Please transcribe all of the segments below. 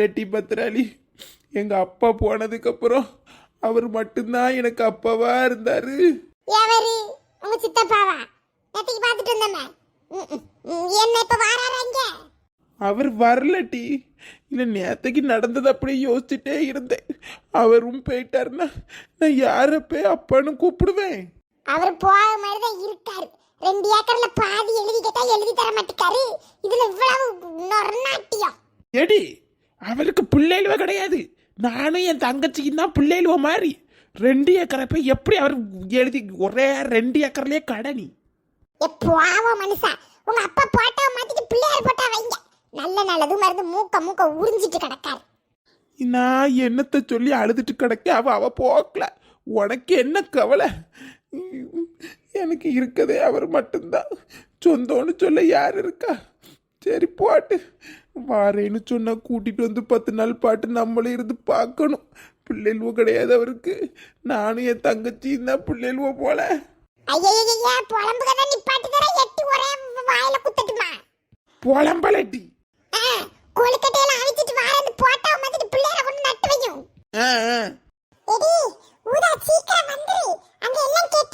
இல்லட்டி பத்திராளி. எங்க அப்பா போனதுக்கு அப்புறம் அவர் மட்டும்தான் எனக்கு அப்பாவா இருந்தாரு. எவரு? உங்க சித்தப்பாவா? நேற்றுக்கு பார்த்துட்டு வந்தோமே. ம், ம், ம், என்ன இப்ப வாராங்க அவர் வரலட்டி இல்லை நேத்தைக்கு நடந்தது அப்படியே யோசிச்சுட்டே இருந்தேன். அவரும் போயிட்டாருன்னா நான் யாரை போய் அப்பான்னு கூப்பிடுவேன். அவர் போக மாதிரி தான் இருக்காரு. ரெண்டு ஏக்கர்ல பாதி எழுதி கேட்டா எழுதி தர மாட்டேக்காரு. இதுல இவ்வளவு நொறநாட்டியம். எடி அவருக்கு பிள்ளைகளுவ கிடையாது. நானும் என் தங்கச்சிக்கும் தான் பிள்ளைகளுவ மாதிரி ரெண்டு ஏக்கரை போய் எப்படி அவர் எழுதி ஒரே ரெண்டு ஏக்கர்லயே கடனி எப்போவோ மனுஷா. உங்க அப்பா போட்டோ மாத்திட்டு பிள்ளையார் போட்டா வைங்க. நல்ல நல்லது மருந்து மூக்க மூக்க உறிஞ்சிட்டு கிடக்காரு. நான் என்னத்தை சொல்லி அழுதுட்டு கிடக்க? அவ அவ போக்கல உனக்கு என்ன கவலை? எனக்கு இருக்கதே அவர் மட்டும்தான். சொந்தம்னு சொல்ல யார் இருக்கா? சரி போட்டு. வாரேன்னு சொன்னா கூட்டிட்டு வந்து பத்து நாள் பாட்டு நம்மளும் இருந்து பார்க்கணும். பிள்ளைகளுவோ கிடையாது அவருக்கு. நானும் என் தங்கச்சியும் தான் பிள்ளைகளுவோ போல. புலம்பலட்டி. கொழுக்கட்டையில அவிச்சிட்டு வார அந்த போட்டோ மாத்திட்டு பிள்ளையார கொண்டு நட்டு வைக்கும் ஊதா சீக்கிரம் வந்துரு. அங்க எல்லாம் கெட்டிட்டு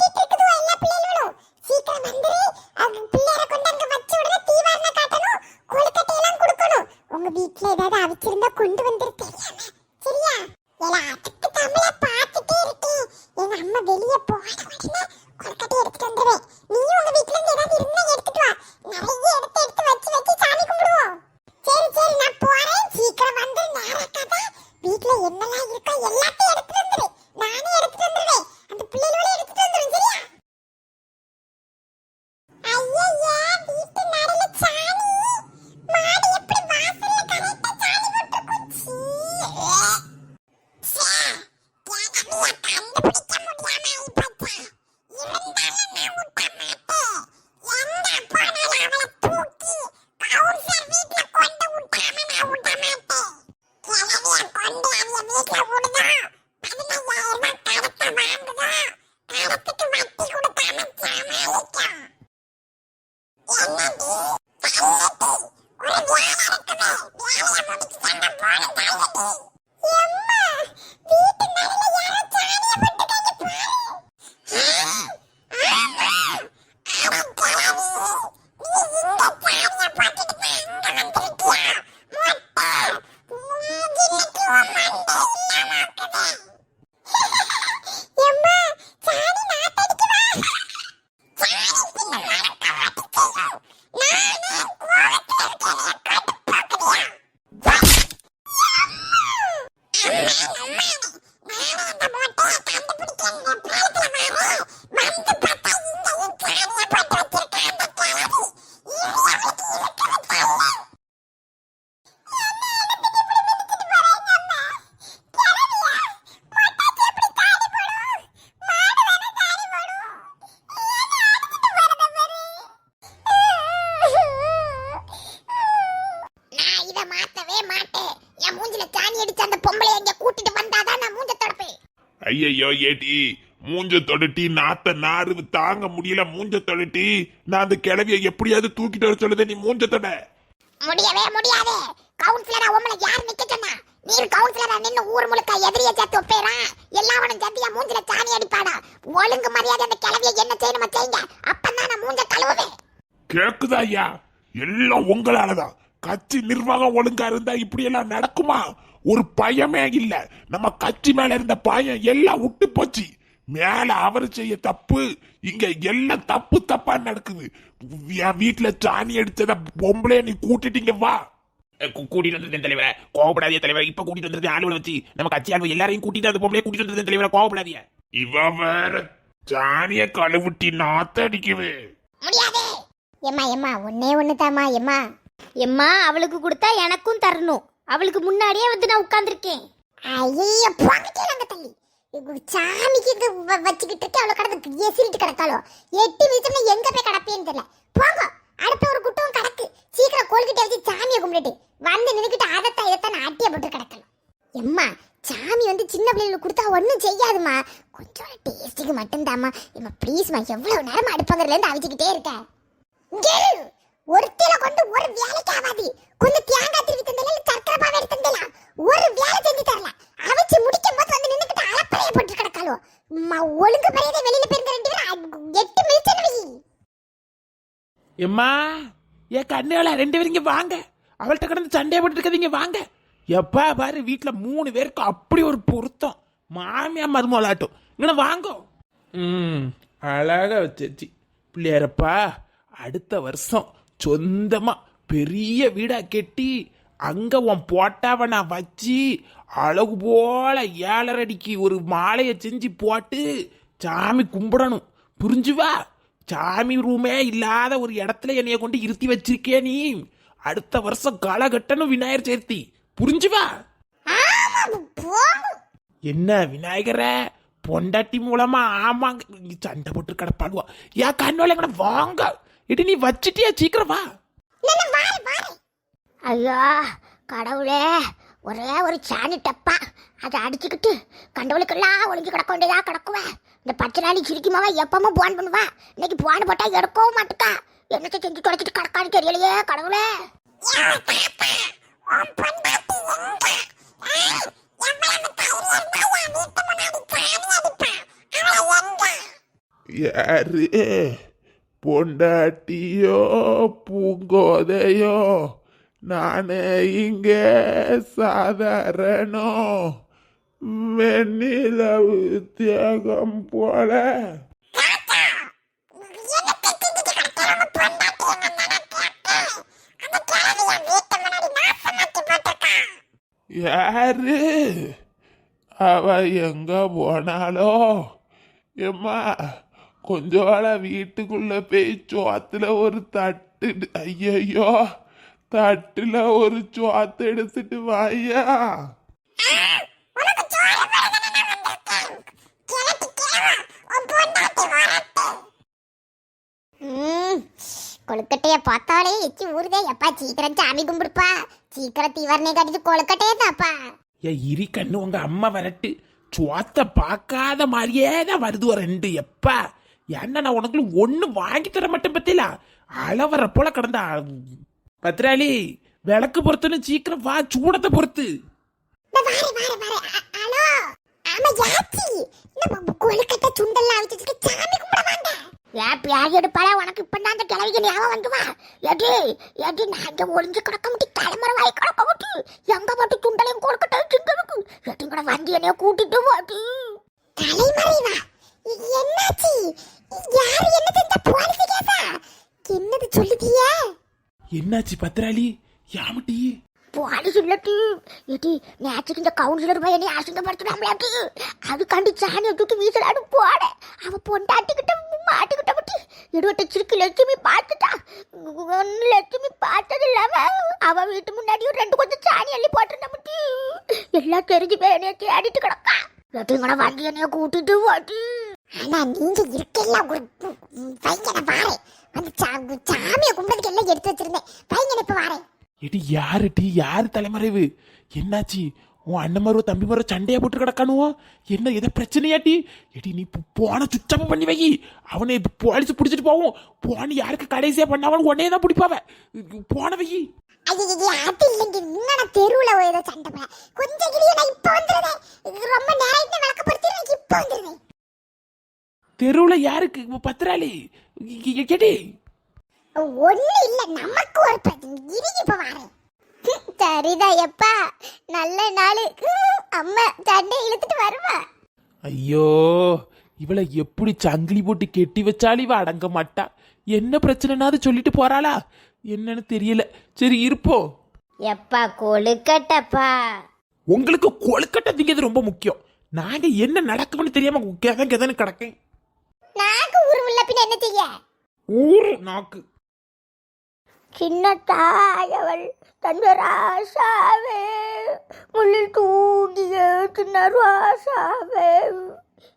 wonderful. ஐயையோ ஏடி. மூஞ்ச தொடுட்டி நாத்த நாறு தாங்க முடியல மூஞ்ச தொடுட்டி நான் அந்த கிளவிய எப்படியாவது தூக்கிட்டு வர சொல்லுத நீ மூஞ்ச தொட. முடியவே முடியாது. கவுன்சிலரா உம்மள யார் நிக்க சொன்னா? நீர் கவுன்சிலரா நின்னு ஊர் முழுக்க எதிரிய சேர்த்து ஒப்பேரா எல்லாவனும் சேர்த்து என் மூஞ்சில சாணி அடிப்பானா? ஒழுங்கு மரியாதை அந்த கிளவிய என்ன செய்யணுமா செய்யுங்க. அப்பதான் நான் மூஞ்ச கழுவுவேன். கேக்குதா ஐயா? எல்லாம் உங்களாலதான். கட்சி நிர்வாகம் ஒழுங்கா இருந்தா இப்படி எல்லாம் நடக்குமா? ஒரு பயமே இல்ல. நம்ம கட்சி மேல இருந்த பயம் எல்லாம் விட்டு போச்சு. மேல அவர் செய்ய தப்பு இங்க எல்லாம் தப்பு தப்பா நடக்குது. என் வீட்டுல சாணி அடிச்சத பொம்பளை நீ கூட்டிட்டீங்க வா. கூட்டிட்டு வந்திருந்தேன் தலைவரே. கோவப்படாதீங்க தலைவர். இப்ப கூட்டிட்டு வந்திருந்தேன் ஆளுகளை வச்சு நம்ம கட்சி ஆளுங்க எல்லாரையும் கூட்டிட்டு அந்த பொம்பளைய கூட்டிட்டு வந்திருந்தேன் தலைவரே. கோவப்படாதீங்க. இவ வேற சாணிய கழுவுட்டி நாத்த அடிக்குது. முடியாது. எம்மா எம்மா ஒன்னே ஒண்ணு தாமா எம்மா. எம்மா அவளுக்கு கொடுத்தா எனக்கும் தரணும். அவளுக்கு முன்னாடியே வந்து நான் உட்கார்ந்துருக்கேன். ஐயோ போங்கிட்டே அங்க தள்ளி. சாமிக்கு இது வச்சுக்கிட்டு இருக்க அவ்வளவு கடந்து எசிரிட்டு கிடக்காளோ? எட்டு வீசம்னா எங்க போய் கிடப்பேன்னு தெரியல. போங்க அடுத்த ஒரு குட்டம் கிடக்கு சீக்கிரம் கோல்கிட்ட வச்சு சாமியை கும்பிட்டுட்டு வந்து நின்னுக்கிட்டு அதைத்தான் இதைத்தான் ஆட்டிய போட்டு கிடக்கணும். எம்மா சாமி வந்து சின்ன பிள்ளைகளுக்கு கொடுத்தா ஒன்றும் செய்யாதுமா கொஞ்சம் டேஸ்ட்டுக்கு மட்டும்தாம்மா. எம்மா ப்ளீஸ்மா எவ்வளவு நேரம் அடுப்பங்கிறதுலேருந்து அவிச்சுக்கிட்டே இருக்கேன் இங்க ஒருத்தில கொண்டு ஒரு வேலைக்கு ஆகாது. கொஞ்சம் தேங்காய் திருவி தந்தல இல்ல சர்க்கரை பாவை எடுத்து தந்தல ஒரு வேலை செஞ்சு தரல அவிச்சு முடிக்கும் போது வந்து நின்னுக்கிட்டு அலப்பறைய போட்டு கிடக்காளோ ம, ஒழுங்கு மரியாதை வெளியில போயிருந்த ரெண்டு பேரும் எட்டு மினிட்ஸ் எம்மா ஏ கண்ணுகள ரெண்டு பேரும் இங்க வாங்க. அவள்கிட்ட கிடந்து சண்டையை போட்டு வாங்க. எப்பா பாரு வீட்டில் மூணு பேருக்கு அப்படி ஒரு பொருத்தம். மாமியா மருமலாட்டும் இங்கே வாங்கோ. ம் அழகா வச்சிருச்சு. பிள்ளையாரப்பா அடுத்த வருஷம் சொந்தமாக பெரிய வீடாக கெட்டி அங்க உன் போட்டாவை நான் வச்சு அழகு போல ஏழரை அடிக்கு ஒரு மாலையை செஞ்சு போட்டு சாமி கும்பிடணும். புரிஞ்சுவா? சாமி ரூமே இல்லாத ஒரு இடத்துல என்னைய கொண்டு இருத்தி வச்சிருக்கே நீ. அடுத்த வருஷம் களை கட்டணும் விநாயகர் சேர்த்தி புரிஞ்சுவா? என்ன விநாயகர? பொண்டாட்டி மூலமா ஆமாங்க. சண்டை போட்டு கிடப்பாடுவா ஏன் கண்ணோல வாங்க. இடி நீ வச்சிட்டியா? சீக்கிரம் வா. ஐயா கடவுளே ஒரே ஒரு சாணி டப்பா. அதை அடிச்சுக்கிட்டு கண்டவளுக்கெல்லாம் ஒளிஞ்சு கிடக்க வேண்டியதா கிடக்குவேன் இந்த பச்சை நாளி சிரிக்குமாவா எப்பவும் போன் பண்ணுவா. இன்னைக்கு போன் போட்டா எடுக்கவும் மாட்டுக்கா. என்னத்தை செஞ்சு தொலைச்சிட்டு கிடக்கான்னு தெரியலையே கடவுளே. யாரு? பொண்டாட்டியோ பூங்கோதையோ? நானே இங்கே சாதாரணோ. வெண்ணிலவு தியாகம் போல. யாரு? அவ எங்க போனாலோ எம்மா கொஞ்சோட வீட்டுக்குள்ள போய் சோத்துல ஒரு தட்டு ஐயையோ. தட்டுல ஒரு சோத்து எடுத்துட்டு வாயா. கொழுக்கட்டைய பார்த்தாலே எச்சி ஊறுதே. எப்பா சீக்கிரம் சாமி கும்பிடுப்பா. சீக்கிரம் தீவரனை கட்டிட்டு கொழுக்கட்டையே தாப்பா. ஏ இரி கண்ணு உங்க அம்மா வரட்டு. சுவாத்த பார்க்காத மாதிரியே தான் வருது ரெண்டு எப்பா. என்ன நான் உனக்கு ஒண்ணு வாங்கி தர மாட்டேன் பத்தில அளவர போல கிடந்தா. பத்ராளி விளக்கு பொறுத்துன்னு சீக்கிரம் வா சூடத்தை பொறுத்து. இந்த வாரு வாரு வாரு. அ- ஹலோ. ஆமா யாச்சி? இந்த கொழுக்கட்டை சுண்டெல்லாம் வச்சுட்டு சாமி கும்பிட வாங்க. ஏன் பியாகி எடுப்பாளா உனக்கு இப்ப தான் அந்த கிழவிக்கு ஞாபகம் வந்து வா. எடி எடி நான் இங்க ஒளிஞ்சு கிடக்க முட்டி தலைமுறை வாய் கிடக்க முட்டி. எங்கே மட்டும் துண்டலையும் கொடுக்கட்டும் திங்களுக்கு எட்டி கூட வண்டி என்னைய கூட்டிட்டு வாட்டி தலைமறைவா இ- என்னாச்சு? யாரு என்ன செஞ்சா போலீஸ் கேசா என்னது சொல்லுதியே? என்னாச்சு பத்ராளி? யாமட்டி போலீஸ் இல்லட்டி எடி நேற்றுக்கு இந்த கவுன்சிலர் பையனை அசிங்கப்படுத்தினாம்லாட்டி அது கண்டு சாணியை தூக்கி வீசலாடு போட அவன் பொண்டாட்டிக்கிட்ட மாட்டிக்கிட்ட பட்டி எடுவட்ட சிறுக்கு லட்சுமி பார்த்துட்டா. ஒன்னு லட்சுமி பார்த்தது இல்லாம அவன் வீட்டு முன்னாடி ஒரு ரெண்டு கொஞ்சம் சாணி அள்ளி போட்டிருந்த முட்டி எல்லாம் தெரிஞ்சு போய் என்னைய தேடிட்டு கிடக்கா. லட்சுமி வந்து என்னைய கூட்டிட்டு வாட்டி ஆனா நீங்க இருக்கல ஒரு பையனை பாரு. அந்த சாமியை கும்பிடுறதுக்கு எல்லாம் எடுத்து வச்சிருந்தேன். பையனை இப்ப வாரேன் எடி யாரு டி? யாரு தலைமறைவு? என்னாச்சு? உன் அண்ணன் மருவ தம்பி மருவ சண்டையா போட்டு கிடக்கானுவோ? என்ன எதை பிரச்சனையாட்டி எடி நீ போன சுத்தமா பண்ணி வை. அவனை போலீஸ் பிடிச்சிட்டு போவோம். போன யாருக்கு கடைசியா பண்ணவன் உடனே தான் பிடிப்பாவ. போன வை. ஐயோ அது இல்லைங்க. முன்னாடி தெருவுல ஏதோ சண்டை கொஞ்சம் கிளிய நான் இப்ப வந்துருதேன் இது ரொம்ப நேரம் விளக்க பொறுத்து இப்ப வந்துருதேன் தெருவுல யாருக்கு? பத்திராளி. கேட்டி. ஒண்ணு இல்ல நமக்கு ஒரு பிரச்சனை இரு இப்ப வாரேன். சரிதா எப்பா. நல்ல நாள். அம்மா சண்டை இழுத்துட்டு வருவா. ஐயோ இவளை எப்படி சங்கிலி போட்டு கெட்டி வச்சாலும் இவ அடங்க மாட்டா. என்ன பிரச்சனைனாவது சொல்லிட்டு போறாளா? என்னன்னு தெரியல. சரி இருப்போம் எப்பா கொழுக்கட்டப்பா. உங்களுக்கு கொழுக்கட்டை திங்கிறது ரொம்ப முக்கியம். நாங்க என்ன நடக்கும்னு தெரியாம கெதன் கெதன்னு கிடக்கேன். நாக்கு உருவில்ல பின்ன என்ன செய்ய? ஊரு நாக்கு. சின்ன தாயவள் தந்த ராசாவே முள்ளில் தூங்கிய சின்ன ராசாவே.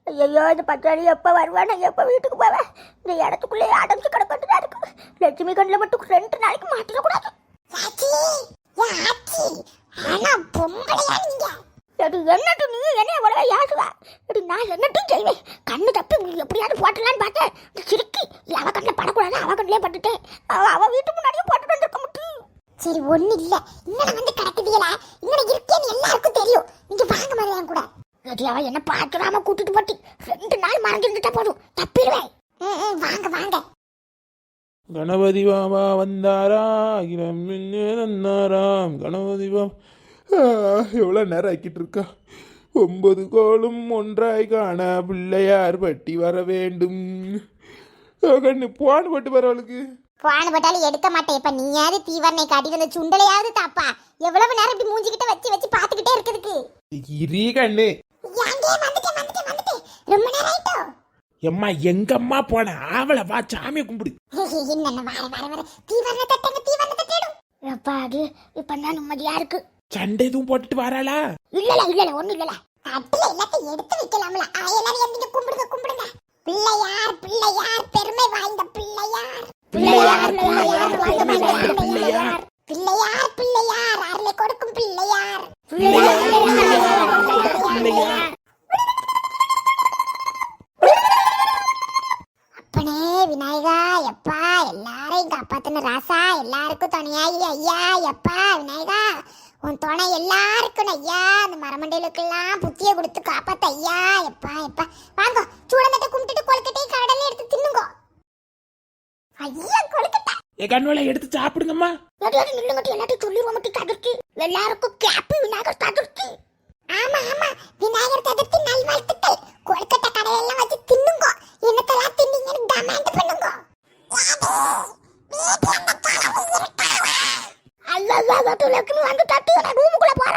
ஐயோ இந்த பச்சாளி எப்போ வருவான் நான் எப்போ வீட்டுக்கு போவேன் இந்த இடத்துக்குள்ளே அடைஞ்சு கிடக்கட்டு தான் இருக்கு. லட்சுமி கண்ணில் மட்டும் ரெண்டு நாளைக்கு மாட்டிடக்கூடாது. ஆனா பொம்பளையா நீங்க. எடி என்னட்டு நீ என்னைய உடனே ஏசுவ எடி நான் என்னட்டும் செய்வேன். கண்ணு தப்பி எப்படியாவது போட்டலான்னு பார்த்தேன். சிரிக்கி அவ கண்ணில் படக்கூடாது அவ கண்ணிலே பட்டுட்டேன். அவ அவ வீட்டு முன்னாடியே போட்டுட்டு வந்திருக்க முடியும் சரி ஒண்ணு இல்ல. இன்னும் வந்து கிடக்குதியல இன்னும் இருக்கேன்னு எல்லாருக்கும் தெரியும். நீங்க வாங்க மாதிரி என் கூட. எடி அவ என்ன பார்த்துடாம கூட்டிட்டு போட்டி. ரெண்டு நாள் மறைஞ்சிருந்துட்டா போதும். தப்பிடுவேன். ம், வாங்க வாங்க. கணபதி பாபா வந்தாரா அகிலம் நன்னாராம் கணபதி பாபா எவ்வளோ நேரம் ஆக்கிட்டு இருக்கா? ஒன்பது கோளும் ஒன்றாய் காண பிள்ளையார் பட்டி வர வேண்டும். கண்ணு போன் பட்டு வரவளுக்கு போன போட்டாலும் எடுக்க மாட்டேன். இப்ப நீயாவது தீவரனை காட்டிட்டு அந்த சுண்டலையாவது தாப்பா. எவ்வளவு நேரம் இப்படி மூஞ்சிக்கிட்ட வச்சு வச்சு பாத்துக்கிட்டே இருக்கிறதுக்கு? இரி கண்ணு. ரொம்ப நேரம் ஆயிட்டோ? எம்மா எங்கம்மா போன ஆவலை வா சாமியை கும்பிடு. என்ன வார வார வார தீவரண தட்டங்க தீவரண தட்டிடும் எப்பா அது இப்ப நிம்மதியா இருக்கு. சண்டை எதுவும் போட்டுட்டு வராளா? இல்லல இல்லல ஒண்ணும் இல்லல. தட்டுல எல்லாத்தையும் எடுத்து வைக்கலாம்ல. ஆ, எல்லாரும் எந்திங்க கும்பிடுங்க கும்பிடுங்க. பிள்ளையார் பிள்ளையார் பெருமை வாய்ந்த பிள்ளையார். பிள்ளையார், பிள்ளையார், வாய்ந்த பிள்ளையார் பிள்ளையார். பிள்ளையார். அருளை கொடுக்கும் பிள்ளையார். அப்பனே ஏ கண்ணுல எடுத்து சாப்பிடுங்கம்மா. எதையாவது நில்லு மட்டும் எல்லாத்தையும் சொல்லிடுவோம் மட்டும் தவிர்த்து எல்லாருக்கும் கேப்பு விநாயகர் தவிர்த்து ஆமா ஆமா விநாயகர் தவிர்த்து நல்வாழ்த்துக்கள் கொழுக்கட்டை கடையெல்லாம் வச்சு தின்னுங்க. என்னத்தெல்லாம் தின்னீங்கன்னு டமாண்ட் பண்ணுங்க. அல்லா வந்து தட்டு எனக்கு ரூமுக்குள்ள போற